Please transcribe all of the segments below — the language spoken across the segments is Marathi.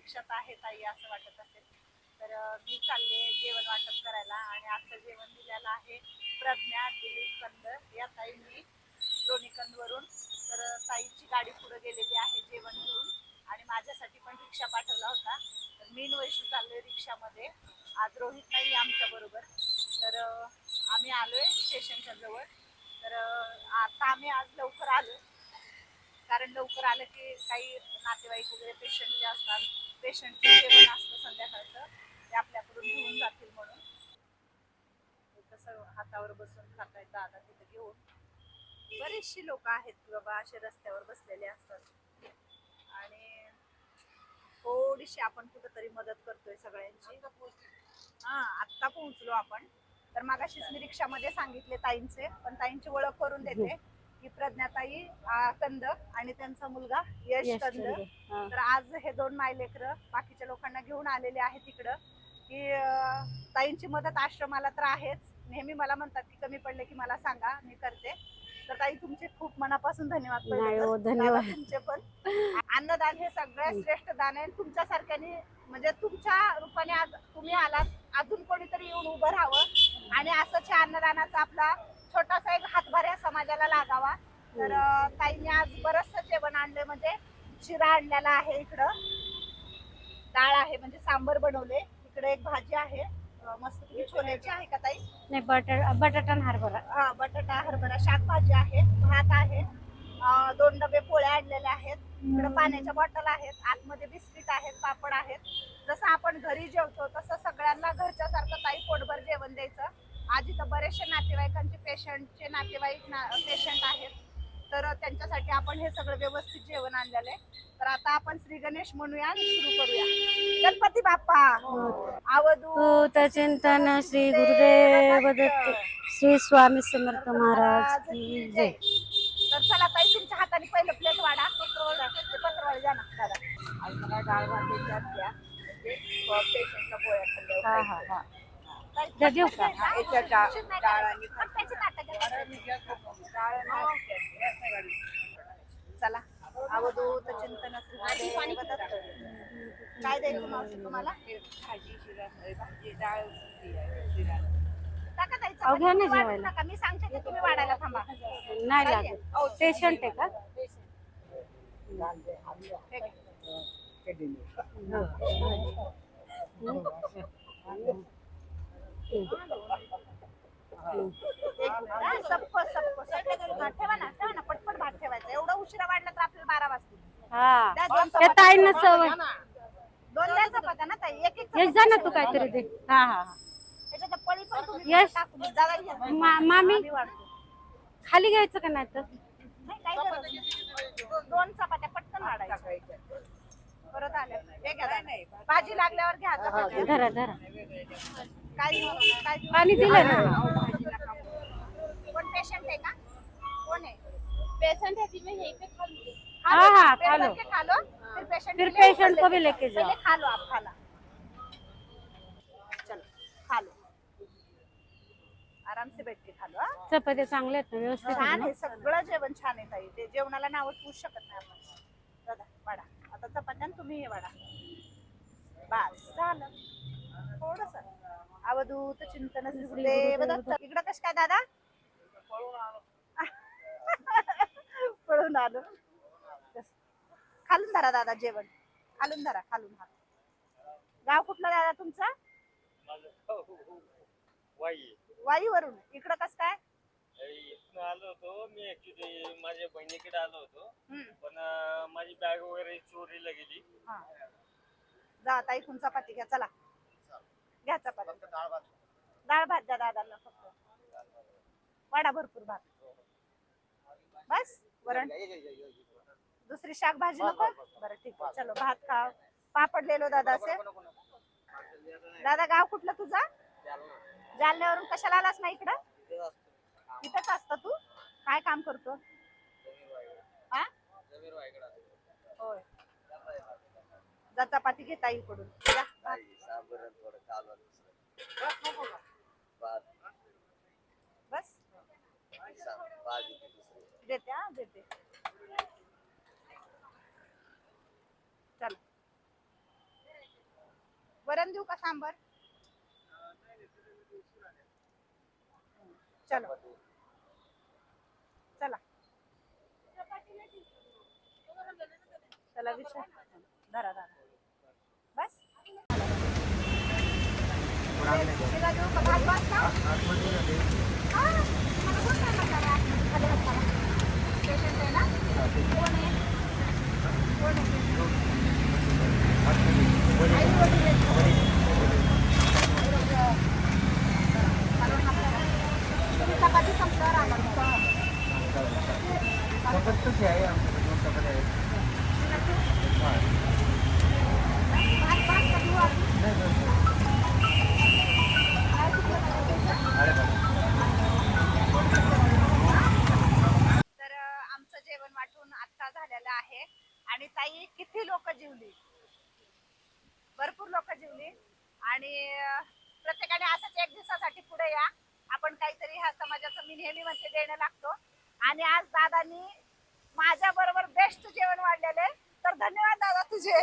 प्रतीक्षात आहे ताई असं वाटत असेल. तर मी चालले जेवण वाटप करायला आणि आजचं जेवण दिलेलं आहे प्रज्ञा दिलीप कंद. या ताईंनी लोणीकंदवरून. तर ताईची गाडी पुढे गेलेली आहे जेवण घेऊन आणि माझ्यासाठी पण रिक्षा पाठवला होता. तर मी न वैशू चाललोय रिक्षामध्ये. आज रोहित नाही आमच्या बरोबर. तर आम्ही आम्ही आलोय स्टेशनच्या जवळ. तर आता आम्ही आज लवकर आलो कारण लवकर आलं की काही नातेवाईक वगैरे पेशंट जे असतात पेशंटचे जेवण असतं संध्याकाळचं ते आपल्याकडून घेऊन जातील म्हणून. कसं हातावर बसून खाता येतं दादा तिथं घेऊन. बरेचशी लोक आहेत की बाबा असे रस्त्यावर बसलेले असतात. आणि थोडीशी आपण कुठंतरी मदत करतोय सगळ्यांची. हा आत्ता पोहोचलो आपण. तर मागाशीच मी रिक्षामध्ये सांगितले ताईंचे पण ताईंची ओळख करून देते. की प्रज्ञाताई आ, कंद आणि त्यांचा मुलगा यश कंद कंद. हा. तर आज हे दोन मायलेकर बाकीच्या लोकांना घेऊन आलेले आहेत तिकडं की अं, ताईंची मदत आश्रमाला तर आहेच नेहमी मला म्हणतात की कमी पडले की मला सांगा मी करते तर ताई तुमचे खूप मनापासून धन्यवाद नाही हो. धन्यवाद. दादा, तुमचे पण अन्नदान हे सगळ्यात श्रेष्ठ दान आहे तुमच्यासारख्याने म्हणजे तुमच्या रूपाने आज तुम्ही आलात अजून कोणीतरी येऊन उभं राहावं आणि असंच हे अन्नदानाचा आपला छोटासा एक हातभार या समाजाला लागावा. तर ताईने आज बरचसं जेवण आणले म्हणजे शिरा आणलेला आहे इकडं. डाळ आहे म्हणजे सांबर बनवले. इकडे एक भाजी आहे. मस्त छोल्याची आहे का ताई? नाही बटाटा बटाटा आणि हरभरा. हा बटाटा हरभरा शाकभाजी आहे भात आहे. अं, दोन डबे पोळ्या आणलेल्या आहेत. इकडे पाण्याच्या बॉटल आहेत. आतमध्ये बिस्किट आहेत पापड आहेत. जसं आपण घरी जेवतो तसं सगळ्यांना घरच्या सारखं ताई पोटभर जेवण द्यायचं आज इथं बरेचसे नातेवाईकांचे पेशंटचे नातेवाईक पेशंट आहेत तर त्यांच्यासाठी आपण हे सगळं व्यवस्थित जेवण आणलेलं आहे. तर आता आपण श्री गणेश म्हणूया आणि सुरू करूया. गणपती बाप्पा! अवधू तू चिंतन श्री गुरुदेव दत्त श्री स्वामी समर्थ महाराज की जय. तर चला ताई तुमच्या हाताने पहिलं प्लेट वाढा. ते पत्रवाळी द्या ना. दादा डाळ म्हणजे पेशंटला पोळ्या खाल्ल्या हा हा हा. त्या देऊ का? याच्यात डाळ डाळ आणि फरसाणची ताटं घ्या. डाळ आणि चला अवधूत चिंतन श्री गुरुदेव दत्त. काय द्यायचं मावशी तुम्हाला भाजी शिरा भाजी डाळ टाका ना जेवायला. टाका. मी सांगते की तुम्ही वाढायला थांबा नाही लागत पेशंट आहे का हे घ्या. हा, सबको सबको सबको भात ठेवा ना ठेवा ना पटपट भात ठेवायचा एवढा उशिरा वाढला तर आपल्याला बारा वाजतील हा द्या दोन त्या चपात्या. ताईंना सवय दोन द्या चपात्या ना ताई एक एक जा ना तू काहीतरी दे हा हा हा त्याच्यात पळी पण तुम्ही Yes. टाकून द्या. दादा घ्या. मा- मामी? आम्ही वाढतो. खाली घ्यायचं का नाही तर नाही, काही गरज नाही. दोन चपात्या पटकन वाढायच्या परत आल्या हे घ्या दादा. भाजी लागल्यावर घ्या चपात्या. धरा धरा? पाणी दिलं ना? कोण पेशंट आहे का? कोण आहे? पेशेंट है जी मैं यहीं पे खा लूंगी हाँ, हाँ, पेट खा लो। भर के खा लो फिर पेशेंट फिर patient को भी लेके जाओ। पहले खा लो आप खाना चलो खा लो आराम से बैठ के खा लो हाँ? चपात्या चांगल्या आहेत ना व्यवस्थित आहे छान ना? आहे सगळं जेवण छान आहे ताई. ते जेवणाला नाव ठेवू शकत नाही आपण. दादा वाडा आता चपात्या आणि तुम्ही हे वाडा बस झालं. थोडस. अवधूत चिंतन. इकडं कश काय दादा? पळून आलो. खालून धरा दादा जेवण. खालून धरा खालून हात गाव कुठलं दादा तुमचं? वाई. वाईवरून. इकडं कस काय? इथनं आलो होतो. मी ऍक्च्युली माझ्या बहिणीकडे आलो होतो. पण माझी बॅग वगैरे चोरीला गेली. हा. जा आता इथून चपाती घ्या. चला. घ्या चपाती. डाळ भात. द्या दादांना फक्त. वाडा भरपूर भात. बस वरण. दुसरी शाक भाजी नको? बरं ठीक आहे. चलो भात खा पापड लेलो दादा असे. दादा गाव कुठलं तुझा? जालन्यावरून कशाला आलास ना इकडं? इथंच असतं. तू? काय काम करतो? हा? होय. चपाती घेता इकडून. बस देते हा देते. चल. वरण देऊ का सांबर? चलो. चला. चला विषय धरा धरा बस तिला देऊ का भात भात का? ठेवली. आणि प्रत्येकाने असंच एक दिवसासाठी पुढे या. आपण काहीतरी ह्या समाजाचं मी नेहमी म्हणते देणं लागतो. आणि आज दादानी माझ्या बरोबर बेस्ट जेवण वाढलेले तर धन्यवाद दादा तुझे.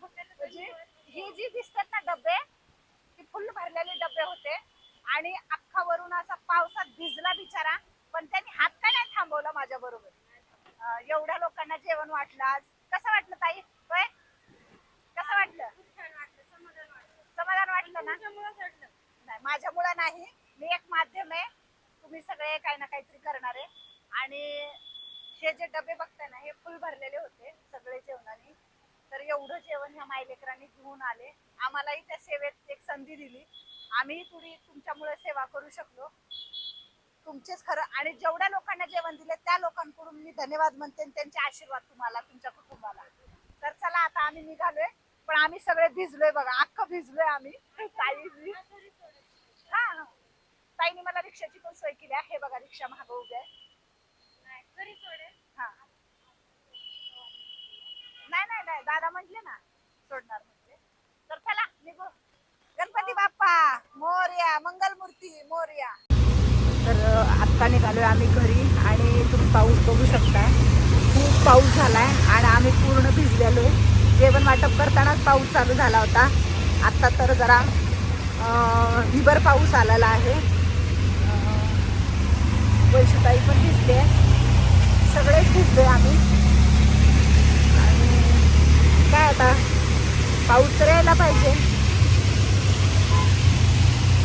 म्हणजे ही जी दिसतात ना डबे ती फुल भरलेले डबे होते. आणि अख्खा वरून असा पावसात भिजला बिचारा. पण त्यांनी हात का नाही थांबवला माझ्या बरोबर? एवढ्या लोकांना जेवण वाटलं आज. कसं वाटलं ताई होय कसं वाटलं समाधान वाटलं ना नाही माझ्यामुळं नाही. मी एक माध्यम आहे. तुम्ही सगळे काही ना काहीतरी करणार आहे. आणि हे जे डबे बघताय ना हे फुल भरलेले होते सगळे जेवणाने. तर एवढं जेवण ह्या मायलेकरांनी घेऊन आले. आम्हालाही त्या सेवेत एक संधी दिली. आम्ही थोडी तुमच्यामुळे सेवा करू शकलो. तुमचेच खरं आणि जेवढ्या लोकांना जेवण दिले त्या लोकांकडून मी धन्यवाद म्हणते आणि त्यांचे आशीर्वाद तुम्हाला तुमच्या कुटुंबाला. तर चला आता आम्ही निघालोय. पण आम्ही सगळे भिजलोय बघा. अख्खं भिजलोय आम्ही. ताई हा. ताईने मला रिक्षाची पण सोय केली आहे. हे बघा रिक्षा महाग उभ्या आहे नाही नाही नाही. दादा म्हटले ना सोडणार म्हणजे तर चला निघू. गणपती बाप्पा मोर्या मंगलमूर्ती मोर्या. तर आत्ता निघालोय आम्ही घरी आणि तुम्ही पाऊस बघू शकता. खूप पाऊस झालाय आणि आम्ही पूर्ण भिजलेलो जेवण वाटप करतानाच पाऊस चालू झाला होता. आत्ता तर जरा विभर हिबर पाऊस आलेला आहे. वैशुताई पण दिसते. सगळेच भिजलोय आम्ही. आणि काय आता पाऊस तर यायला पाहिजे.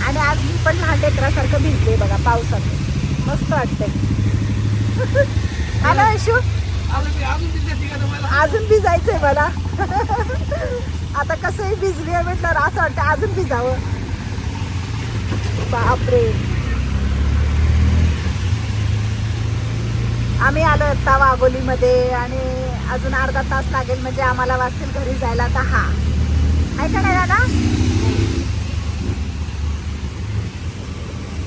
आणि आज मी पण लहान लेकरासारखं भिजले बघा पावसात. मस्त वाटतंय. आला यशू अजून भिजायचंय मला. आता कसंही भिजली आहे म्हटलं असं वाटतं अजून भिजावं. बापरे. आम्ही आलो आता वाघोलीमध्ये आणि अजून अर्धा तास लागेल म्हणजे आम्हाला वाचतील घरी जायला. आता हा. ऐका नाही दादा?